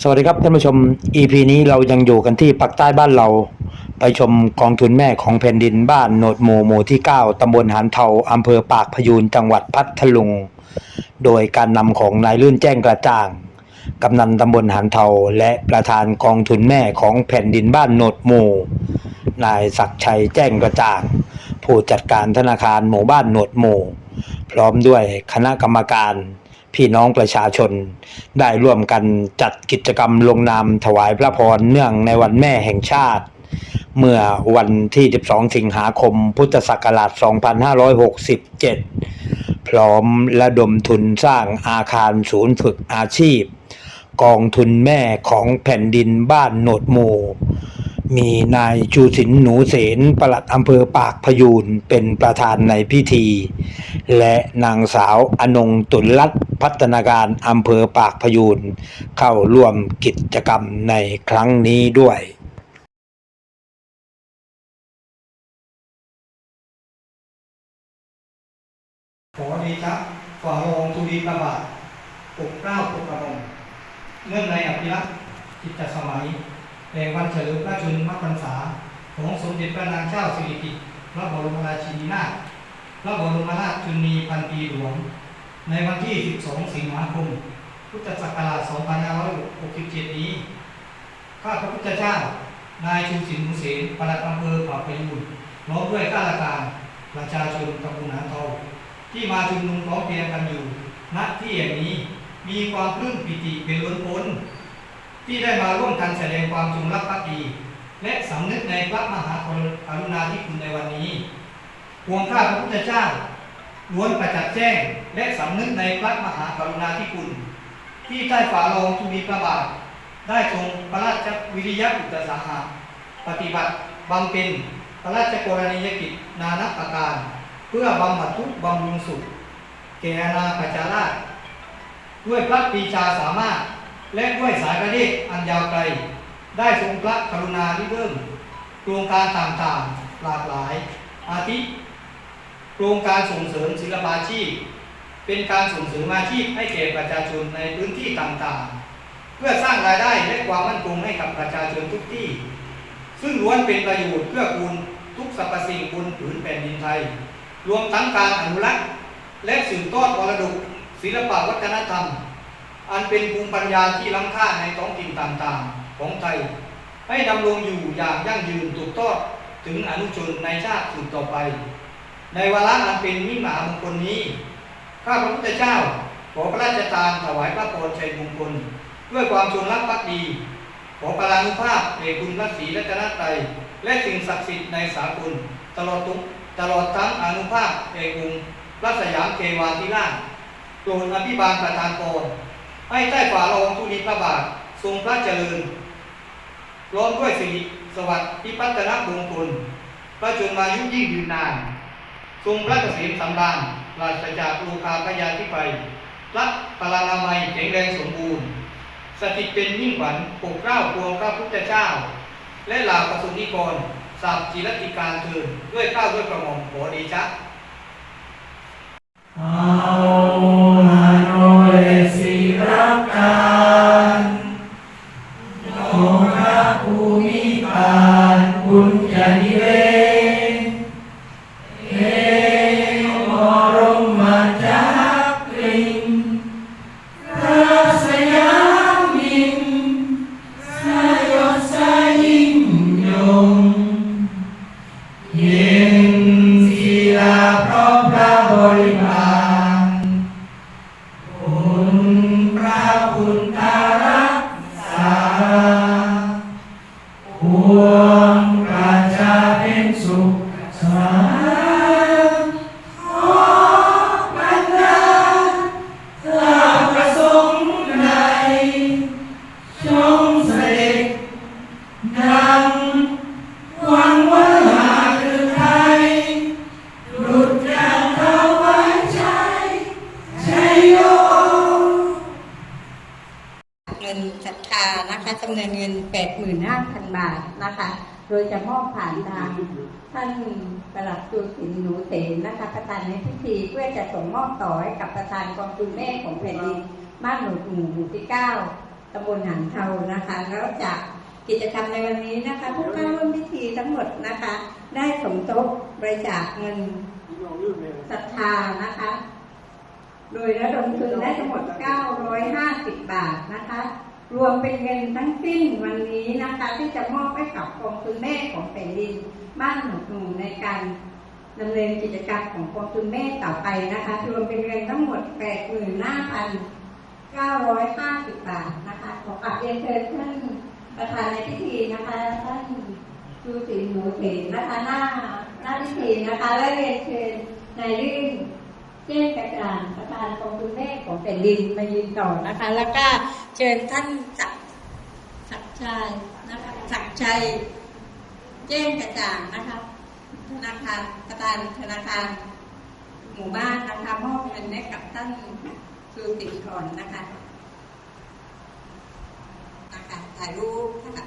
สวัสดีครับท่านผู้ชม EP นี้เรายังอยู่กันที่ปักใต้บ้านเรา ไปชมกองทุนแม่ของแผ่นดินบ้านโนดหมู่หมู่ที่ 9 ตำบลหานเทาอำเภอปากพยูนจังหวัดพัทลุง โดยการนำของนายลื่นแจ้งกระจ่างกำนันตำบลหานเทาและประธานกองทุนแม่ของแผ่นดินบ้านโนดหมู่ นายศักชัยแจ้งกระจ่าง ผู้จัดการธนาคารหมู่บ้านโนดหมู่ พร้อมด้วยคณะกรรมการพี่น้องประชาชน ได้ร่วมกันจัดกิจกรรมลงนามถวายพระพรเนื่องในวันแม่แห่งชาติ เมื่อวันที่ 12 สิงหาคม พุทธศักราช 2567 พร้อมระดมทุนสร้างอาคารศูนย์ฝึกอาชีพ กองทุนแม่ของแผ่นดินบ้านโหนดหมู่มีนายชูสินหนูเสนปลัดอำเภอปากพยูนเป็นประธานในพิธี และนางสาวอนงตุลรัตน์พัฒนาการอำเภอปากพยูนเข้าร่วมกิจกรรมในครั้งนี้ด้วยขอดีครับฝ่าโรงทุลีประบาทปกเกล้าปกกระหม่อมเนื่องในอภิรักษ์จิตสมัยแห่งวันเฉลิมพระชนมพรรษาของสมเด็จพระนางเจ้าสิริกิติ์พระบรมราชินีนาถ พระบรมราชชนนีพันปีหลวง ในวันที่ 12 สิงหาคม พุทธศักราช 2567 นี้ ข้าพระพุทธเจ้า นายชูสินมุเสนประหลัดอำเภอปากพยูนพร้อมด้วยข้าราชการประชาชนตำบลหนานทองที่มาชุมนุมพร้อมเพรียงกันอยู่ ณ ที่แห่งนี้ มีความปลื้มปิติเป็นล้นพ้น ที่ได้มาร่วมกันแสดงความจงรักภักดี และสำนึกในพระมหากรุณาธิคุณในวันนี้ พวงข้าพระพุทธเจ้าล้วนประจักษ์แจ้งและสำนึกในพระมหากรุณาธิคุณ ที่ใต้ฝ่าโลงทุลีพระบาท ได้ทรงพระราชวิริยะอุตสาหะปฏิบัติบำเพ็ญพระราชกรณียกิจนานับประการ เพื่อบำบัดทุกบำรุงสุข แก่อาประชาราชด้วยพระปีชาสามารถ และด้วยสายประเทศอันยาวไกล ได้ทรงพระกรุณาธิเริ่มโครงการต่างๆหลากหลาย อาทิ โครงการส่งเสริมศิลปาชีพ เป็นการส่งเสริมอาชีพให้แก่ประชาชนในพื้นที่ต่างๆ เพื่อสร้างรายได้และความมั่นคงให้กับประชาชนทุกที่ ซึ่งล้วนเป็นประโยชน์เพื่อคูณทุกสรรพสิ่งบนผืนแผ่นดินไทย รวมทั้งการอนุรักษ์และสืบทอดมรดกศิลปวัฒนธรรม อันเป็นภูมิปัญญาที่ล้ำค่าในท้องถิ่นต่างๆ ของไทย ให้ดำรงอยู่อย่างยั่งยืนถูกต้องถึงอนุชนในชาติสืบต่อไป ในวาระอันเป็นมิมามงคลนี้ ข้าพระพุทธเจ้า ขอพระราชทานถวายพระพรชัยมงคล ด้วยความจงรักภักดี ขอปรานุภาพเอกคุณพระศรีรัตนตรัยและสิ่งศักดิ์สิทธิ์ในสากลตลอดทุกตลอดทั้งอนุภาพเอกองค์พระสยามเทวาธิราชโปรดอภิบาลประทานพรให้ใต้ฝ่าละองธุลีพระบาททรงพระเจริญร้อมด้วยสิริสวัสดิ์พิพัฒนมงคลพระชนมายุยิ่งยืนนาน ทรงพระเกษมสำราญราศจากโลคาพยาธิภัยรักพลานามัยแข็งแรงสมบูรณ์ สถิตเป็นยิ่งขวัญปกเกล้าพวงพระพุทธเจ้า และเหล่าประสงนิกรสาบจิรติการเทินด้วยข้าวด้วยกระหม่อมขอดีชะเอามาโนเลสิรักกันองค์พระภูมิพา ระบริพารคุณพระคุณตารักษาพวงประชาเป็นสุข นศรัทธานะคะจำนวนเงิน 85,000 บาทนะคะ โดยจะมอบผ่านทางท่านประหลัดจุสินหนูเสนนะคะ ประธานในพิธีเพื่อจะส่งมอบต่อให้กับประธานกองทุนแม่ของแผ่นดินบ้านหนูหมู่หมู่ที่เก้าตำบลหางเทานะคะ แล้วจากกิจกรรมในวันนี้นะคะผู้เข้าร่วมพิธีทั้งหมดนะคะ ได้สมทบบริจาคเงินศรัทธานะคะ โดยระดมทุนได้ทั้งหมด 950 บาทนะคะ รวมเป็นเงินทั้งสิ้นวันนี้นะคะ ที่จะมอบให้กับกองทุนแม่ของแผ่นดินบ้านหนูหนูในการดำเนินกิจกรรมของกองทุนแม่ต่อไปนะคะ รวมเป็นเงินทั้งหมด 85,950 บาทนะคะ ขอกราบเรียนเชิญท่านประธานในพิธีนะคะท่านชูศรีหนูเสนนะคะหน้าหน้าพิธีนะคะ และเรียนเชิญนายลื่น เจ้กระจ่างประธานกองทุนแม่ของแผ่นดินมายืนต่อนะคะ แล้วก็เชิญท่านศักดิ์ศักชัยนะคะศักชัยแจ้งกระจ่างนะคะธนาคารประธานธนาคารหมู่บ้านนะคะมอบเงินให้กับท่านชูสินก่อนนะคะนะคะถ่ายรูปนะคะ